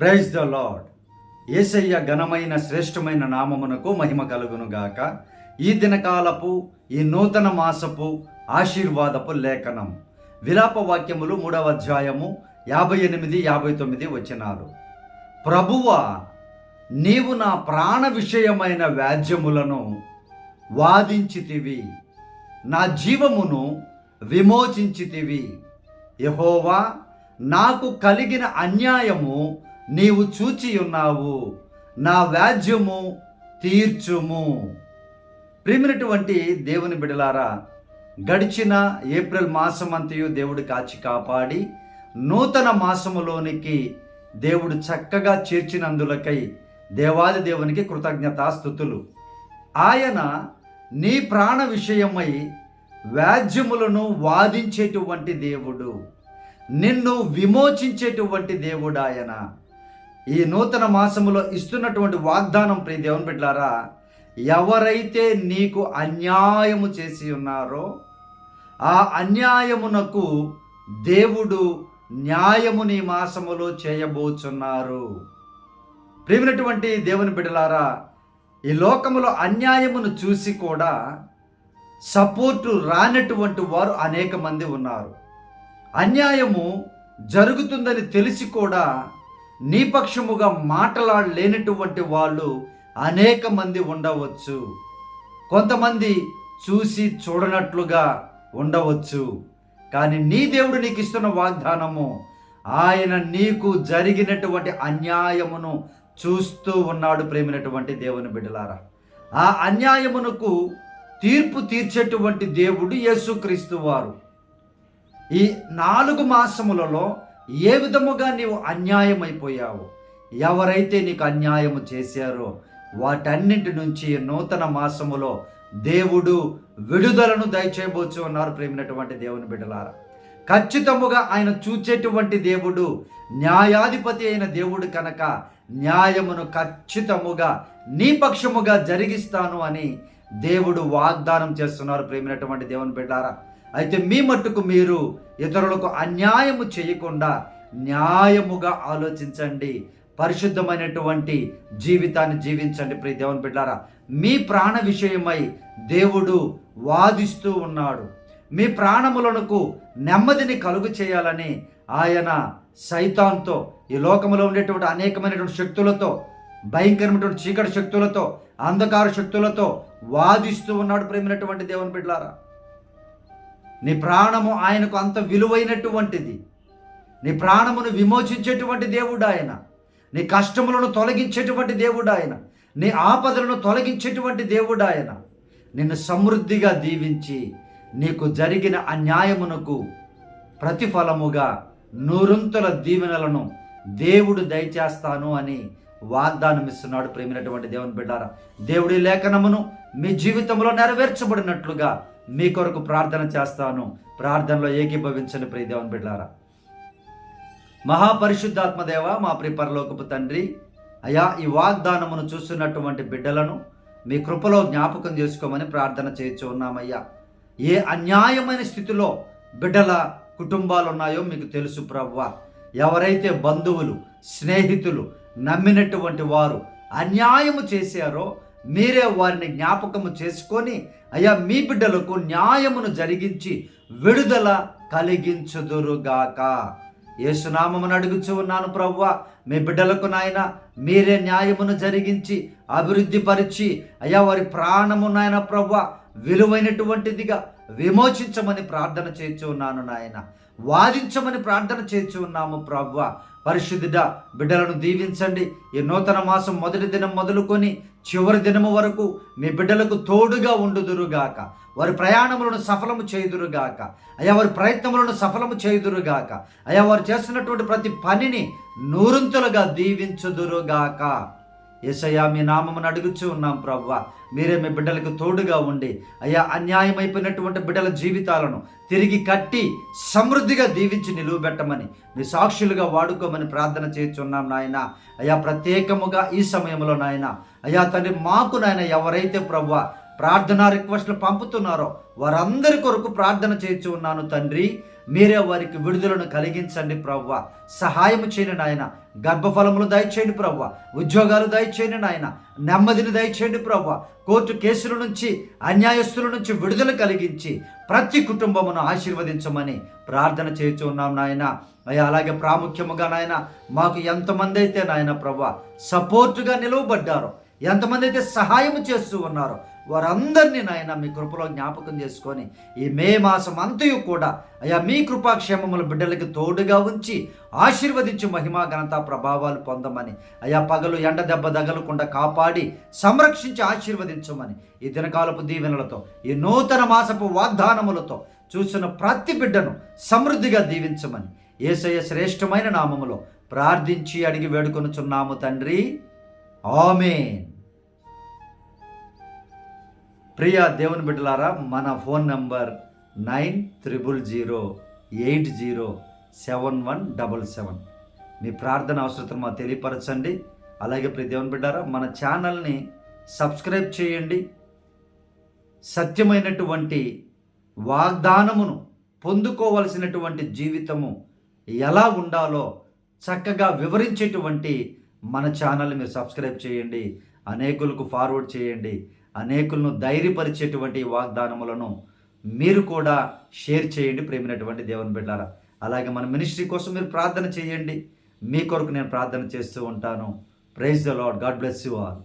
Praise the lord ఏసయ్య ఘనమైన శ్రేష్టమైన నామమునకు మహిమ కలుగును గాక. ఈ దినకాలపు ఈ నూతన మాసపు ఆశీర్వాదపు లేఖనం. విలాప వాక్యములు మూడవ అధ్యాయము యాభై ఎనిమిది యాభై తొమ్మిది వచ్చినారు ప్రభువ నీవు నా ప్రాణ విషయమైన వ్యాజ్యములను వాదించితివి. నా జీవమును విమోచించితివి. యహోవా నాకు కలిగిన అన్యాయము నీవు చూచి ఉన్నావు. నా వ్యాజ్యము తీర్చుము. ప్రేమినటువంటి దేవుని బిడలారా గడిచిన ఏప్రిల్ మాసమంతయు దేవుడు కాచి కాపాడి నూతన మాసములోనికి దేవుడు చక్కగా చేర్చినందులకై దేవాది దేవునికి కృతజ్ఞతాస్థుతులు ఆయన నీ ప్రాణ విషయమై వ్యాజ్యములను వాదించేటువంటి దేవుడు. నిన్ను విమోచించేటువంటి దేవుడు ఆయన. ఈ నూతన మాసములో ఇస్తున్నటువంటి వాగ్దానం ప్రియ దేవుని బిడ్డలారా ఎవరైతే నీకు అన్యాయము చేసి ఉన్నారో ఆ అన్యాయమునకు దేవుడు న్యాయము నీ మాసములో చేయబోచున్నారు. ప్రేమినటువంటి దేవుని బిడ్డలారా ఈ లోకములో అన్యాయమును చూసి కూడా సపోర్టు రానటువంటి వారు అనేక మంది ఉన్నారు. అన్యాయము జరుగుతుందని తెలిసి కూడా నీపక్షముగా మాట్లాడలేనటువంటి వాళ్ళు అనేక మంది ఉండవచ్చు. కొంతమంది చూసి చూడనట్లుగా ఉండవచ్చు. కానీ నీ దేవుడు నీకు ఇస్తున్న వాగ్దానము ఆయన నీకు జరిగినటువంటి అన్యాయమును చూస్తూ ఉన్నాడు ప్రేమినటువంటి దేవుని బిడ్డలారా. ఆ అన్యాయమునకు తీర్పు తీర్చేటువంటి దేవుడు యేసుక్రీస్తు వారు. ఈ నాలుగు మాసములలో ఏ విధముగా నీవు అన్యాయమైపోయావు? ఎవరైతే నీకు అన్యాయము చేశారో వాటన్నింటి నుంచి నూతన మాసములో దేవుడు విడుదలను దయచేయబోచు ఉన్నారు ప్రేమినటువంటి దేవుని బిడ్డలారా. ఖచ్చితముగా ఆయన చూచేటువంటి దేవుడు న్యాయాధిపతి అయిన దేవుడు కనుక న్యాయమును ఖచ్చితముగా నీ పక్షముగా జరిగిస్తాను అని దేవుడు వాగ్దానం చేస్తున్నారు ప్రేమినటువంటి దేవుని బిడ్డారా అయితే మీ మట్టుకు మీరు ఇతరులకు అన్యాయము చేయకుండా న్యాయముగా ఆలోచించండి. పరిశుద్ధమైనటువంటి జీవితాన్ని జీవించండి ప్రియ దేవుని బిడ్డారా. మీ ప్రాణ విషయమై దేవుడు వాదిస్తూ ఉన్నాడు. మీ ప్రాణములకు నెమ్మదిని కలుగు చేయాలని ఆయన సైతాన్తో ఈ లోకంలో ఉండేటువంటి అనేకమైనటువంటి శక్తులతో భయంకరమైనటువంటి చీకటి శక్తులతో అంధకార శక్తులతో వాదిస్తూ ఉన్నాడు ప్రేమినటువంటి దేవుని బిడ్డారా. నీ ప్రాణము ఆయనకు అంత విలువైనటువంటిది. నీ ప్రాణమును విమోచించేటువంటి దేవుడు ఆయన. నీ కష్టములను తొలగించేటువంటి దేవుడు ఆయన. నీ ఆపదలను తొలగించేటువంటి దేవుడు ఆయన. నిన్ను సమృద్ధిగా దీవించి నీకు జరిగిన అన్యాయమునకు ప్రతిఫలముగా నూరంతుల దీవెనలను దేవుడు దయచేస్తాను అని వాగ్దానం ఇస్తున్నాడు ప్రేమినటువంటి దేవుని బిడ్డారా. దేవుడి లేఖనమును మీ జీవితంలో నెరవేర్చబడినట్లుగా మీ కొరకు ప్రార్థన చేస్తాను. ప్రార్థనలో ఏకీభవించని ప్రియదేవని బిడ్డారా. మహాపరిశుద్ధాత్మదేవ మా ప్రిపరలోకపు తండ్రి అయా ఈ వాగ్దానమును చూస్తున్నటువంటి బిడ్డలను మీ కృపలో జ్ఞాపకం చేసుకోమని ప్రార్థన చేయొచ్చు ఉన్నామయ్యా. ఏ అన్యాయమైన స్థితిలో బిడ్డల కుటుంబాలు ఉన్నాయో మీకు తెలుసు ప్రవ్వ. ఎవరైతే బంధువులు స్నేహితులు నమ్మినటువంటి వారు అన్యాయము చేశారో మీరే వారిని జ్ఞాపకము చేసుకొని అయ్యా మీ బిడ్డలకు న్యాయమును జరిగించి విడుదల కలిగించుదురుగాక. యేసునామమును అడుగుచు ఉన్నాను ప్రవ్వ మీ బిడ్డలకు నాయన మీరే న్యాయమును జరిగించి అభివృద్ధి పరిచి అయ్యా వారి ప్రాణము నాయన ప్రవ్వ విలువైనటువంటిదిగా విమోచించమని ప్రార్థన చేర్చి ఉన్నాను నాయన. వాదించమని ప్రార్థన చేర్చి ఉన్నాము ప్రవ్వ. పరిశుద్ధుడ బిడ్డలను దీవించండి. ఈ నూతన మాసం మొదటి దినం మొదలుకొని చివరి దినము వరకు మీ బిడ్డలకు తోడుగా ఉండుదురుగాక. వారి ప్రయాణములను సఫలము చేయుదురుగాక. అయా వారి ప్రయత్నములను సఫలము చేయుదురుగాక. అయా వారు చేస్తున్నటువంటి ప్రతి పనిని నూరంతులుగా దీవించుదురుగాక. ఏసయ్యా మీ నామమును అడుగుచూ ఉన్నాం ప్రవ్వ మీరే మీ బిడ్డలకు తోడుగా ఉండి అయ్యా అన్యాయమైపోయినటువంటి బిడ్డల జీవితాలను తిరిగి కట్టి సమృద్ధిగా దీవించి నిలువబెట్టమని మీ సాక్షులుగా వాడుకోమని ప్రార్థన చేస్తున్నాం నాయన. అయ్యా ప్రత్యేకముగా ఈ సమయంలో నాయన అయ్యా తండ్రి మాకు నాయన ఎవరైతే ప్రవ్వ ప్రార్థనా రిక్వెస్ట్లు పంపుతున్నారో వారందరి కొరకు ప్రార్థన చేస్తూ ఉన్నాను తండ్రి. మీరే వారికి విడుదలను కలిగించండి ప్రవ్వ. సహాయం చేయండి నాయన. గర్భఫలములు దయచేయండి ప్రవ్వ. ఉద్యోగాలు దయచేయండి నాయన. నెమ్మదిని దయచేయండి ప్రవ్వ. కోర్టు కేసుల నుంచి అన్యాయస్తుల నుంచి విడుదల కలిగించి ప్రతి కుటుంబమును ఆశీర్వదించమని ప్రార్థన చేస్తూ ఉన్నాం నాయన. అయ్యా అలాగే ప్రాముఖ్యముగా నాయన మాకు ఎంతమంది అయితే నాయన ప్రవ్వ సపోర్టుగా నిలువబడ్డారు ఎంతమంది అయితే సహాయం చేస్తూ ఉన్నారో వారందరినీ నాయన మీ కృపలో జ్ఞాపకం చేసుకొని ఈ మే మాసం అంతయు కూడా అయ్యా మీ కృపాక్షేమముల బిడ్డలకి తోడుగా ఉంచి ఆశీర్వదించి మహిమా ఘనత ప్రభావాలు పొందమని. అయ్యా పగలు ఎండ దెబ్బ తగలకుండా కాపాడి సంరక్షించి ఆశీర్వదించమని ఈ దినకాలపు దీవెనలతో ఈ నూతన మాసపు వాగ్దానములతో చూసిన ప్రతి బిడ్డను సమృద్ధిగా దీవించమని. ఏసయ్య శ్రేష్టమైన నామములో ప్రార్థించి అడిగి వేడుకొనుచున్నాము తండ్రి. ఆమెన్. ప్రియ దేవుని బిడ్డలారా మన phone number nine triple zero eight zero seven one double seven. మీ ప్రార్థన అవసరతను మాకు తెలియపరచండి. అలాగే ప్రియ దేవుని బిడ్డారా మన ఛానల్ని సబ్స్క్రైబ్ చేయండి. సత్యమైనటువంటి వాగ్దానమును పొందుకోవలసినటువంటి జీవితము ఎలా ఉండాలో చక్కగా వివరించేటువంటి మన ఛానల్ని మీరు సబ్స్క్రైబ్ చేయండి. అనేకులకు ఫార్వర్డ్ చేయండి. అనేకులను ధైర్యపరిచేటువంటి వాగ్దానములను మీరు కూడా షేర్ చేయండి ప్రేమినటువంటి దేవుని బిడ్డారా. అలాగే మన మినిస్ట్రీ కోసం మీరు ప్రార్థన చేయండి. మీ కొరకు నేను ప్రార్థన చేస్తూ ఉంటాను. Praise the lord God bless you all